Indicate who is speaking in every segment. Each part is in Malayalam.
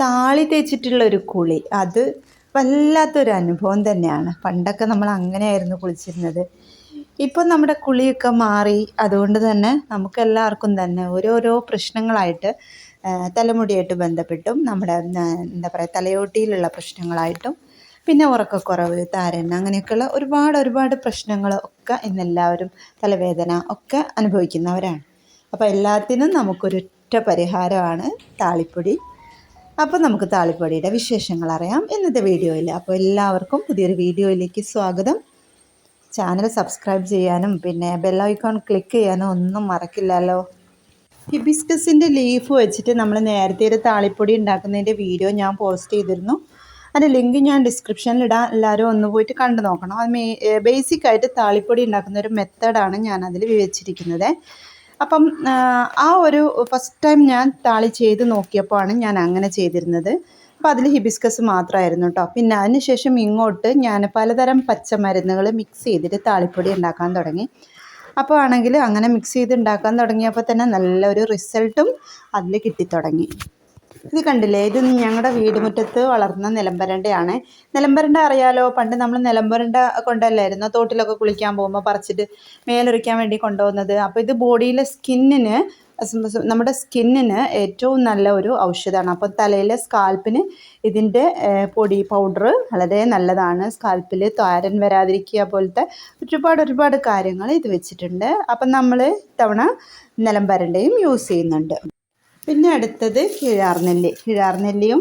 Speaker 1: താളി തേച്ചിട്ടുള്ള ഒരു കുളി. അത് വല്ലാത്തൊരു അനുഭവം തന്നെയാണ്. പണ്ടൊക്കെ നമ്മൾ അങ്ങനെയായിരുന്നു കുളിച്ചിരുന്നത്. ഇപ്പം നമ്മുടെ കുളിയൊക്കെ മാറി അതുകൊണ്ട് തന്നെ നമുക്കെല്ലാവർക്കും തന്നെ ഓരോരോ പ്രശ്നങ്ങളായിട്ട് തലമുടിയായിട്ട് ബന്ധപ്പെട്ടും നമ്മുടെ എന്താ പറയുക തലയോട്ടിയിലുള്ള പ്രശ്നങ്ങളായിട്ടും പിന്നെ ഉറക്കക്കുറവ് താരൻ അങ്ങനെയൊക്കെയുള്ള ഒരുപാട് ഒരുപാട് പ്രശ്നങ്ങൾ ഒക്കെ ഇന്നെല്ലാവരും തലവേദന ഒക്കെ അനുഭവിക്കുന്നവരാണ്. അപ്പോൾ എല്ലാത്തിനും നമുക്കൊരൊറ്റ പരിഹാരമാണ് താളിപ്പൊടി. അപ്പോൾ നമുക്ക് താളിപ്പൊടിയുടെ വിശേഷങ്ങൾ അറിയാം ഇന്നത്തെ വീഡിയോയിൽ അപ്പോൾ എല്ലാവർക്കും പുതിയൊരു വീഡിയോയിലേക്ക് സ്വാഗതം. ചാനൽ സബ്സ്ക്രൈബ് ചെയ്യാനും പിന്നെ ബെല്ലൈക്കോൺ ക്ലിക്ക് ചെയ്യാനും ഒന്നും മറക്കില്ലല്ലോ. ഹിബിസ്കസിന്റെ ലീഫ് വെച്ചിട്ട് നമ്മൾ നേരത്തെ ഒരു താളിപ്പൊടി ഉണ്ടാക്കുന്നതിന്റെ വീഡിയോ ഞാൻ പോസ്റ്റ് ചെയ്തിരുന്നു. അതിന്റെ ലിങ്ക് ഞാൻ ഡിസ്ക്രിപ്ഷനിൽ ഇടാൻ എല്ലാവരും ഒന്ന് പോയിട്ട് കണ്ടു നോക്കണം. അത് മെയ് ബേസിക് ആയിട്ട് താളിപ്പൊടി ഉണ്ടാക്കുന്ന ഒരു മെത്തേഡാണ് ഞാൻ അതിൽ വിവരിച്ചിരിക്കുന്നത് അപ്പം ആ, ഒരു ഫസ്റ്റ് ടൈം ഞാൻ താളി ചെയ്ത് നോക്കിയപ്പോഴാണ് ഞാൻ അങ്ങനെ ചെയ്തിരുന്നത്. അപ്പോൾ അതിൽ ഹിബിസ്കസ് മാത്രമായിരുന്നു കേട്ടോ പിന്നെ അതിനുശേഷം ഇങ്ങോട്ട് ഞാൻ പലതരം പച്ചമരുന്നുകൾ മിക്സ് ചെയ്തിട്ട് താളിപ്പൊടി ഉണ്ടാക്കാൻ തുടങ്ങി. അപ്പോൾ ആണെങ്കിൽ അങ്ങനെ മിക്സ് ചെയ്ത് ഉണ്ടാക്കാൻ തുടങ്ങിയപ്പോൾ തന്നെ നല്ലൊരു റിസൾട്ടും അതിൽ കിട്ടിത്തുടങ്ങി ഇത് കണ്ടില്ലേ? ഇത് ഞങ്ങളുടെ വീടുമുറ്റത്ത് വളർന്ന നിലമ്പരണ്ടയാണ് നിലമ്പരണ്ട അറിയാലോ? പണ്ട് നമ്മൾ നിലമ്പരണ്ട കൊണ്ടല്ലായിരുന്നു? തോട്ടിലൊക്കെ കുളിക്കാൻ പോകുമ്പോൾ പറിച്ചിട്ട് മേലൊരിക്കാൻ വേണ്ടി കൊണ്ടുപോകുന്നത്. അപ്പോൾ ഇത് ബോഡിയിലെ സ്കിന്നിന് നമ്മുടെ സ്കിന്നിന് ഏറ്റവും നല്ല ഒരു ഔഷധമാണ്. അപ്പോൾ തലയിലെ സ്കാൽപ്പിന് ഇതിന്റെ പൊടി പൗഡർ വളരെ നല്ലതാണ്. സ്കാൽപ്പിൽ താരൻ വരാതിരിക്കുക പോലത്തെ ഒരുപാട് ഒരുപാട് കാര്യങ്ങൾ ഇത് വെച്ചിട്ടുണ്ട്. അപ്പം നമ്മൾ ഇത്തവണ നിലമ്പരണ്ടയും യൂസ് ചെയ്യുന്നുണ്ട്. പിന്നെ അടുത്തത് കിഴാർനെല്ലി. കിഴാർനെല്ലിയും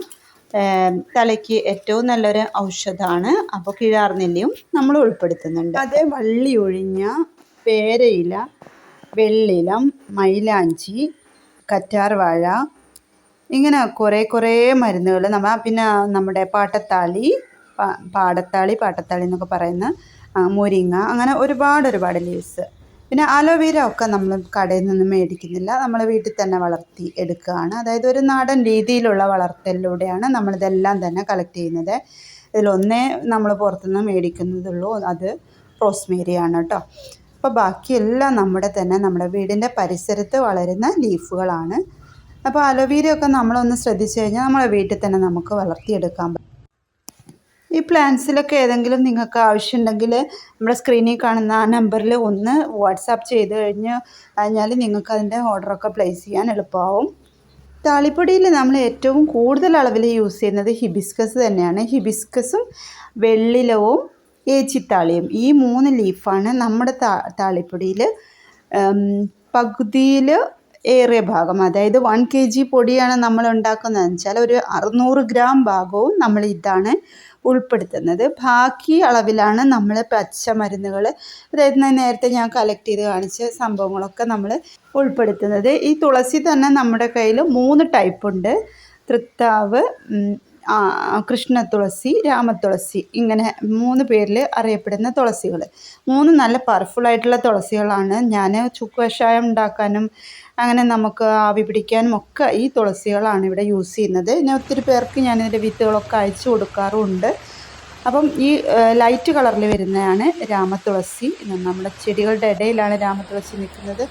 Speaker 1: തലയ്ക്ക് ഏറ്റവും നല്ലൊരു ഔഷധമാണ് അപ്പോൾ കിഴാർനെല്ലിയും നമ്മൾ ഉൾപ്പെടുത്തുന്നുണ്ട്. അതേ വള്ളി ഒഴിഞ്ഞ പേരയില വെള്ളിലം മൈലാഞ്ചി കറ്റാർവാഴ ഇങ്ങനെ കുറേ കുറേ മരുന്നുകൾ നമ്മൾ പിന്നെ നമ്മുടെ പാട്ടത്താളി പാടത്താളി പാട്ടത്താളി എന്നൊക്കെ പറയുന്ന മുരിങ്ങ അങ്ങനെ ഒരുപാട് ഒരുപാട് ലീവ്സ് പിന്നെ അലോവേര ഒക്കെ നമ്മൾ കടയിൽ നിന്ന് മേടിക്കുന്നില്ല. നമ്മൾ വീട്ടിൽ തന്നെ വളർത്തി എടുക്കുകയാണ്. അതായത് ഒരു നാടൻ രീതിയിലുള്ള വളർത്തലിലൂടെയാണ് നമ്മളിതെല്ലാം തന്നെ കളക്ട് ചെയ്യുന്നത്. ഇതിലൊന്നേ നമ്മൾ പുറത്തുനിന്ന് മേടിക്കുന്നതുള്ളൂ. അത് റോസ്മേരിയാണ് കേട്ടോ. അപ്പോൾ ബാക്കിയെല്ലാം നമ്മുടെ തന്നെ നമ്മുടെ വീടിന്റെ പരിസരത്ത് വളരുന്ന ലീഫുകളാണ്. അപ്പോൾ അലോവേരയൊക്കെ നമ്മളൊന്ന് ശ്രദ്ധിച്ചു കഴിഞ്ഞാൽ നമ്മളെ വീട്ടിൽ തന്നെ നമുക്ക് വളർത്തിയെടുക്കാൻ ഈ പ്ലാൻസിലൊക്കെ ഏതെങ്കിലും നിങ്ങൾക്ക് ആവശ്യമുണ്ടെങ്കിൽ നമ്മുടെ സ്ക്രീനിൽ കാണുന്ന ആ നമ്പറിൽ ഒന്ന് വാട്സാപ്പ് ചെയ്ത് കഴിഞ്ഞ് കഴിഞ്ഞാൽ നിങ്ങൾക്ക് അതിന്റെ ഓർഡറൊക്കെ പ്ലേസ് ചെയ്യാൻ എളുപ്പമാവും. താളിപ്പൊടിയിൽ നമ്മൾ ഏറ്റവും കൂടുതൽ അളവിൽ യൂസ് ചെയ്യുന്നത് ഹിബിസ്കസ് തന്നെയാണ്. ഹിബിസ്കസും വെള്ളിലവും ഏച്ചിത്താളിയും. ഈ മൂന്ന് ലീഫാണ് നമ്മുടെ താ താളിപ്പൊടിയിൽ പകുതിയിൽ ഏറിയ ഭാഗം. അതായത് വൺ കെ ജി പൊടിയാണ് നമ്മൾ ഉണ്ടാക്കുന്നതെന്ന് വെച്ചാൽ ഒരു അറുന്നൂറ് ഗ്രാം ഭാഗവും നമ്മൾ ഇതാണ് ഉൾപ്പെടുത്തുന്നത്. ബാക്കി അളവിലാണ് നമ്മൾ പച്ചമരുന്നുകൾ അതായത് നേരത്തെ ഞാൻ കളക്ട് ചെയ്ത് കാണിച്ച സംഭവങ്ങളൊക്കെ നമ്മൾ ഉൾപ്പെടുത്തുന്നത്. ഈ തുളസി തന്നെ നമ്മുടെ കയ്യിൽ മൂന്ന് ടൈപ്പുണ്ട് തൃത്താവ് ഉം, തുളസി രാമതുളസി ഇങ്ങനെ മൂന്ന് പേരിൽ അറിയപ്പെടുന്ന തുളസികൾ മൂന്ന് നല്ല പവർഫുൾ ആയിട്ടുള്ള തുളസികളാണ്. ഞാൻ ചുക്ക് കഷായം ഉണ്ടാക്കാനും അങ്ങനെ നമുക്ക് ആവി പിടിക്കാനും ഒക്കെ ഈ തുളസികളാണ് ഇവിടെ യൂസ് ചെയ്യുന്നത്. ഞാൻ ഒത്തിരി പേർക്ക് ഞാനിതിന്റെ വിത്തുകളൊക്കെ അയച്ചു കൊടുക്കാറുമുണ്ട്. അപ്പം ഈ ലൈറ്റ് കളറിൽ വരുന്നതാണ് രാമതുളസി നമ്മുടെ ചെടികളുടെ ഇടയിലാണ് രാമതുളസി നിൽക്കുന്നത്.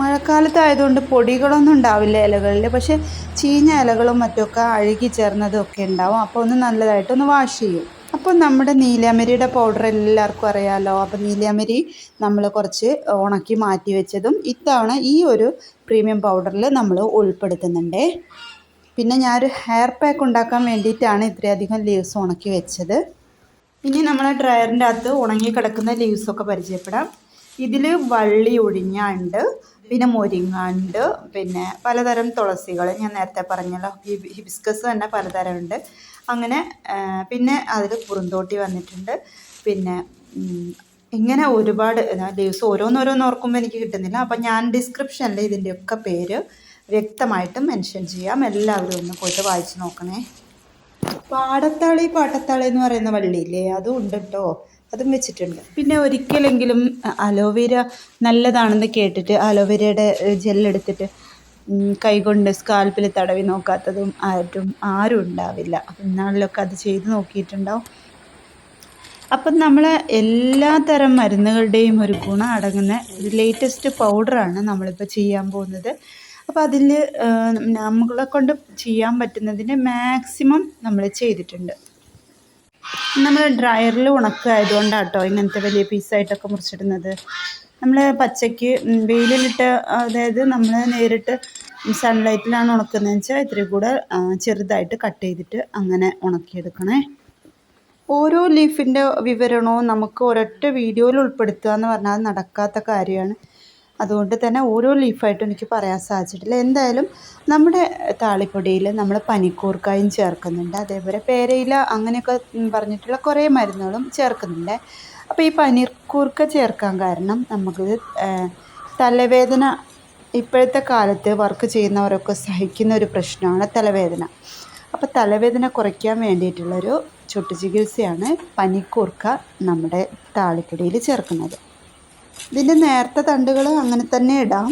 Speaker 1: മഴക്കാലത്തായതുകൊണ്ട് പൊടികളൊന്നും ഉണ്ടാവില്ല ഇലകളിൽ. പക്ഷേ ചീഞ്ഞ ഇലകളും മറ്റൊക്കെ അഴുകി ചേർന്നതും ഒക്കെ ഉണ്ടാവും. അപ്പോൾ ഒന്ന് നല്ലതായിട്ടൊന്ന് വാഷ് ചെയ്യും. അപ്പോൾ നമ്മുടെ നീലാമരിയുടെ പൗഡർ എല്ലാവർക്കും അറിയാമല്ലോ അപ്പോൾ നീലാമരി നമ്മൾ കുറച്ച് ഉണക്കി മാറ്റി വെച്ചതും ഇത്തവണ ഈ ഒരു പ്രീമിയം പൗഡറിൽ നമ്മൾ ഉൾപ്പെടുത്തുന്നുണ്ട്. പിന്നെ ഞാനൊരു ഹെയർ പാക്ക് ഉണ്ടാക്കാൻ വേണ്ടിയിട്ടാണ് ഇത്രയധികം ലീവ്സ് ഉണക്കി വെച്ചത്. ഇനി നമ്മൾ ഡ്രയറിന്റെ അകത്ത് ഉണങ്ങി കിടക്കുന്ന ലീവ്സൊക്കെ പരിചയപ്പെടാം. ഇതിൽ വള്ളി ഒഴിഞ്ഞ ഉണ്ട് പിന്നെ മുരിങ്ങ ഉണ്ട് പിന്നെ പലതരം തുളസികൾ ഞാൻ നേരത്തെ പറഞ്ഞല്ലോ ഹിബി ഹിബിസ്കസ് തന്നെ പലതരം ഉണ്ട് അങ്ങനെ പിന്നെ അതിൽ കുറുന്തോട്ടി വന്നിട്ടുണ്ട്. പിന്നെ ഇങ്ങനെ ഒരുപാട് ലീവ്സ് ഓരോന്നോരോന്ന് ഓർക്കുമ്പോൾ എനിക്ക് കിട്ടുന്നില്ല. അപ്പം ഞാൻ ഡിസ്ക്രിപ്ഷനിൽ ഇതിന്റെയൊക്കെ പേര് വ്യക്തമായിട്ട് മെൻഷൻ ചെയ്യാം. എല്ലാവരും ഒന്ന് പോയിട്ട് വായിച്ച് നോക്കണേ. പാടത്താളി പാട്ടത്താളി എന്ന് പറയുന്ന വള്ളിയില്ലേ? അതും ഉണ്ട് കേട്ടോ അതും വെച്ചിട്ടുണ്ട്. പിന്നെ ഒരിക്കലെങ്കിലും അലോവേര നല്ലതാണെന്ന് കേട്ടിട്ട് അലോവേരയുടെ ജെല്ലെടുത്തിട്ട് കൈകൊണ്ട് സ്കാൽപ്പിൽ തടവി നോക്കാത്തതും ആരും ആരും ഉണ്ടാവില്ല. ഇന്നാളിലൊക്കെ അത് ചെയ്ത് നോക്കിയിട്ടുണ്ടാവും അപ്പം നമ്മൾ എല്ലാ തരം മരുന്നുകളുടെയും ഒരു ഗുണം അടങ്ങുന്ന ഒരു ലേറ്റസ്റ്റ് പൗഡറാണ് നമ്മളിപ്പോൾ ചെയ്യാൻ പോകുന്നത്. അപ്പോൾ അതിൽ നമ്മളെ കൊണ്ട് ചെയ്യാൻ പറ്റുന്നതിന് മാക്സിമം നമ്മൾ ചെയ്തിട്ടുണ്ട്. നമ്മൾ ഡ്രയറിൽ ഉണക്കായതുകൊണ്ടാണ് കേട്ടോ ഇങ്ങനത്തെ വലിയ പീസായിട്ടൊക്കെ മുറിച്ചിടുന്നത്. നമ്മൾ പച്ചയ്ക്ക് വെയിലിലിട്ട് അതായത് നമ്മൾ നേരിട്ട് സൺലൈറ്റിലാണ് ഉണക്കുന്നത് വെച്ചാൽ ഇത്തിരി കൂടെ ചെറുതായിട്ട് കട്ട് ചെയ്തിട്ട് അങ്ങനെ ഉണക്കിയെടുക്കണേ. ഓരോ ലീഫിന്റെ വിവരണവും നമുക്ക് ഒരൊറ്റ വീഡിയോയിൽ ഉൾപ്പെടുത്തുക എന്ന് പറഞ്ഞാൽ നടക്കാത്ത കാര്യമാണ്. അതുകൊണ്ട് തന്നെ ഓരോ ലീഫായിട്ടും എനിക്ക് പറയാൻ സാധിച്ചിട്ടില്ല. എന്തായാലും നമ്മുടെ താളിപ്പൊടിയിൽ നമ്മൾ പനിക്കൂർക്കായും ചേർക്കുന്നുണ്ട്. അതേപോലെ പേരയില അങ്ങനെയൊക്കെ പറഞ്ഞിട്ടുള്ള കുറേ മരുന്നുകളും ചേർക്കുന്നുണ്ട്. അപ്പോൾ ഈ പനിക്കൂർക്ക ചേർക്കാൻ കാരണം നമുക്ക് തലവേദന ഇപ്പോഴത്തെ കാലത്ത് വർക്ക് ചെയ്യുന്നവരൊക്കെ സഹിക്കുന്ന ഒരു പ്രശ്നമാണ് തലവേദന. അപ്പോൾ തലവേദന കുറയ്ക്കാൻ വേണ്ടിയിട്ടുള്ളൊരു ചുട്ടു ചികിത്സയാണ് പനിക്കൂർക്ക നമ്മുടെ താളിപ്പൊടിയിൽ ചേർക്കുന്നത്. ഇതിന്റെ നേരത്തെ തണ്ടുകൾ അങ്ങനെ തന്നെ ഇടാം.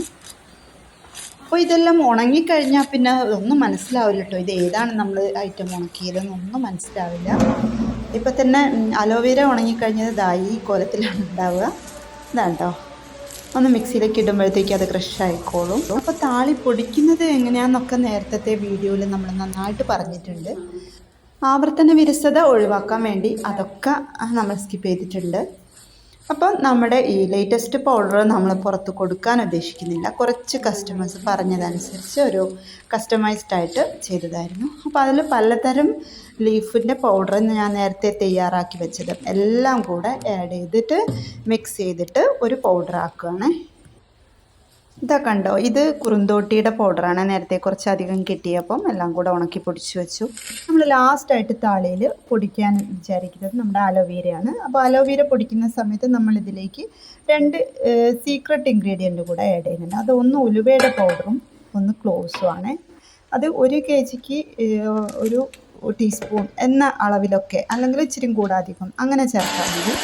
Speaker 1: അപ്പോൾ ഇതെല്ലാം ഉണങ്ങിക്കഴിഞ്ഞാൽ പിന്നെ ഒന്നും മനസ്സിലാവില്ല കേട്ടോ ഇത് ഏതാണ് നമ്മൾ ഐറ്റം ഉണക്കിയതെന്നൊന്നും മനസ്സിലാവില്ല. ഇപ്പം തന്നെ അലോവേര ഉണങ്ങിക്കഴിഞ്ഞത് ദാ ഈ കോലത്തിലാണ് ഉണ്ടാവുക. ഇതാണ് കേട്ടോ ഒന്ന് മിക്സിയിലേക്ക് ഇടുമ്പോഴത്തേക്ക് അത് ക്രഷ് ആയിക്കോളും. അപ്പോൾ താളി പൊടിക്കുന്നത് എങ്ങനെയാണെന്നൊക്കെ നേരത്തെ വീഡിയോയിൽ നമ്മൾ നന്നായിട്ട് പറഞ്ഞിട്ടുണ്ട്. ആവർത്തന വിരസത ഒഴിവാക്കാൻ വേണ്ടി അതൊക്കെ നമ്മൾ സ്കിപ്പ് ചെയ്തിട്ടുണ്ട്. അപ്പം നമ്മുടെ ഈ ലേറ്റസ്റ്റ് പൗഡർ നമ്മൾ പുറത്ത് കൊടുക്കാൻ ഉദ്ദേശിക്കുന്നില്ല. കുറച്ച് കസ്റ്റമേഴ്സ് പറഞ്ഞതനുസരിച്ച് ഒരു കസ്റ്റമൈസ്ഡ് ആയിട്ട് ചെയ്തതായിരുന്നു. അപ്പോൾ അതിൽ പലതരം ലീഫിന്റെ പൗഡർ ഞാൻ നേരത്തെ തയ്യാറാക്കി വെച്ചത് എല്ലാം കൂടെ ആഡ് ചെയ്തിട്ട് മിക്സ് ചെയ്തിട്ട് ഒരു പൗഡർ ആക്കുകയാണ്. ഇതാ കണ്ടോ ഇത് കുറുന്തോട്ടിയുടെ പൗഡറാണ് നേരത്തെ കുറച്ചധികം കിട്ടിയപ്പം എല്ലാം കൂടെ ഉണക്കി പൊടിച്ച് വെച്ചു. നമ്മൾ ലാസ്റ്റായിട്ട് താളിയിൽ പൊടിക്കാൻ വിചാരിക്കുന്നത് നമ്മുടെ അലോവേരയാണ് അപ്പോൾ അലോവേര പൊടിക്കുന്ന സമയത്ത് നമ്മൾ ഇതിലേക്ക് രണ്ട് സീക്രട്ട് ഇൻഗ്രീഡിയന്റ് കൂടെ ആഡ് ചെയ്യുന്നുണ്ട്. അത് ഒന്ന് ഉലുവയുടെ പൗഡറും ഒന്ന് ക്ലോസും ആണ്. അത് ഒരു കെ ജിക്ക് ഒരു ടീസ്പൂൺ എന്ന അളവിലൊക്കെ അല്ലെങ്കിൽ ഇച്ചിരി കൂടെ അധികം അങ്ങനെ മതി.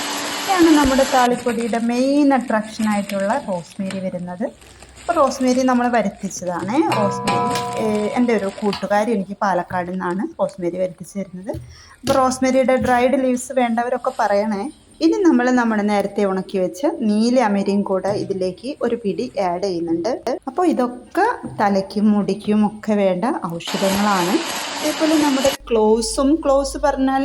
Speaker 1: ഇതാണ് നമ്മുടെ താളിപ്പൊടിയുടെ മെയിൻ അട്രാക്ഷൻ ആയിട്ടുള്ള റോസ്മേരി വരുന്നത്. അപ്പോൾ റോസ്മേരി നമ്മൾ വരുത്തിച്ചതാണ്. റോസ്മേരി എന്റെ ഒരു കൂട്ടുകാരി എനിക്ക് പാലക്കാട് നിന്നാണ് റോസ്മേരി വരുത്തിച്ച് തരുന്നത്. അപ്പോൾ റോസ്മേരിയുടെ ഡ്രൈഡ് ലീവ്സ് വേണ്ടവരൊക്കെ പറയണേ. ഇനി നമ്മൾ നമ്മൾ നേരത്തെ ഉണക്കി വെച്ച് നീല അമരിയും കൂടെ ഇതിലേക്ക് ഒരു പിടി ആഡ് ചെയ്യുന്നുണ്ട്. അപ്പോൾ ഇതൊക്കെ തലയ്ക്കും മുടിക്കും ഒക്കെ വേണ്ട ഔഷധങ്ങളാണ്. അതേപോലെ നമ്മുടെ ക്ലോസും ക്ലോസ് പറഞ്ഞാൽ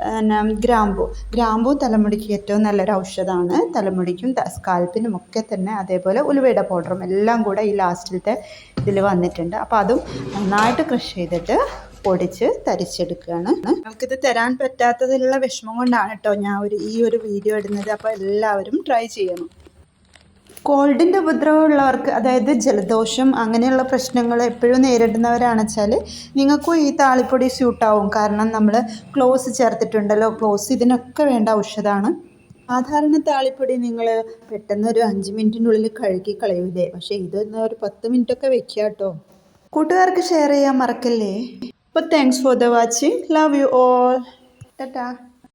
Speaker 1: പിന്നെ ഗ്രാമ്പു. ഗ്രാമ്പു തലമുടിക്ക് ഏറ്റവും നല്ലൊരു ഔഷധമാണ് തലമുടിക്കും സ്കാൽപ്പിനും ഒക്കെ തന്നെ അതേപോലെ ഉലുവയുടെ പൗഡറും എല്ലാം കൂടെ ഈ ലാസ്റ്റിലത്തെ ഇതിൽ വന്നിട്ടുണ്ട്. അപ്പോൾ അതും നന്നായിട്ട് ക്രഷ് ചെയ്തിട്ട് പൊടിച്ച് തരിച്ചെടുക്കുകയാണ്. നമുക്കിത് തരാൻ പറ്റാത്തതിലുള്ള വിഷമം കൊണ്ടാണ് കേട്ടോ ഞാൻ ഒരു ഈ ഒരു വീഡിയോ ഇടുന്നത്. അപ്പോൾ എല്ലാവരും ട്രൈ ചെയ്യണം. കോൾഡിന്റെ ഉപദ്രവമുള്ളവർക്ക് അതായത് ജലദോഷം അങ്ങനെയുള്ള പ്രശ്നങ്ങൾ എപ്പോഴും നേരിടുന്നവരാണെന്ന് വെച്ചാൽ നിങ്ങൾക്കും ഈ താളിപ്പൊടി സ്യൂട്ടാവും. കാരണം നമ്മൾ ക്ലോസ് ചേർത്തിട്ടുണ്ടല്ലോ ക്ലോസ് ഇതിനൊക്കെ വേണ്ട ഔഷധമാണ് സാധാരണ താളിപ്പൊടി നിങ്ങൾ പെട്ടെന്ന് ഒരു അഞ്ച് മിനിറ്റിനുള്ളിൽ കഴുകി കളയൂലേ പക്ഷേ ഇത് എന്നാ ഒരു പത്ത് മിനിറ്റൊക്കെ വെക്കുക കേട്ടോ. കൂട്ടുകാർക്ക് ഷെയർ ചെയ്യാൻ മറക്കല്ലേ? അപ്പോൾ thanks for the watching love you all tata.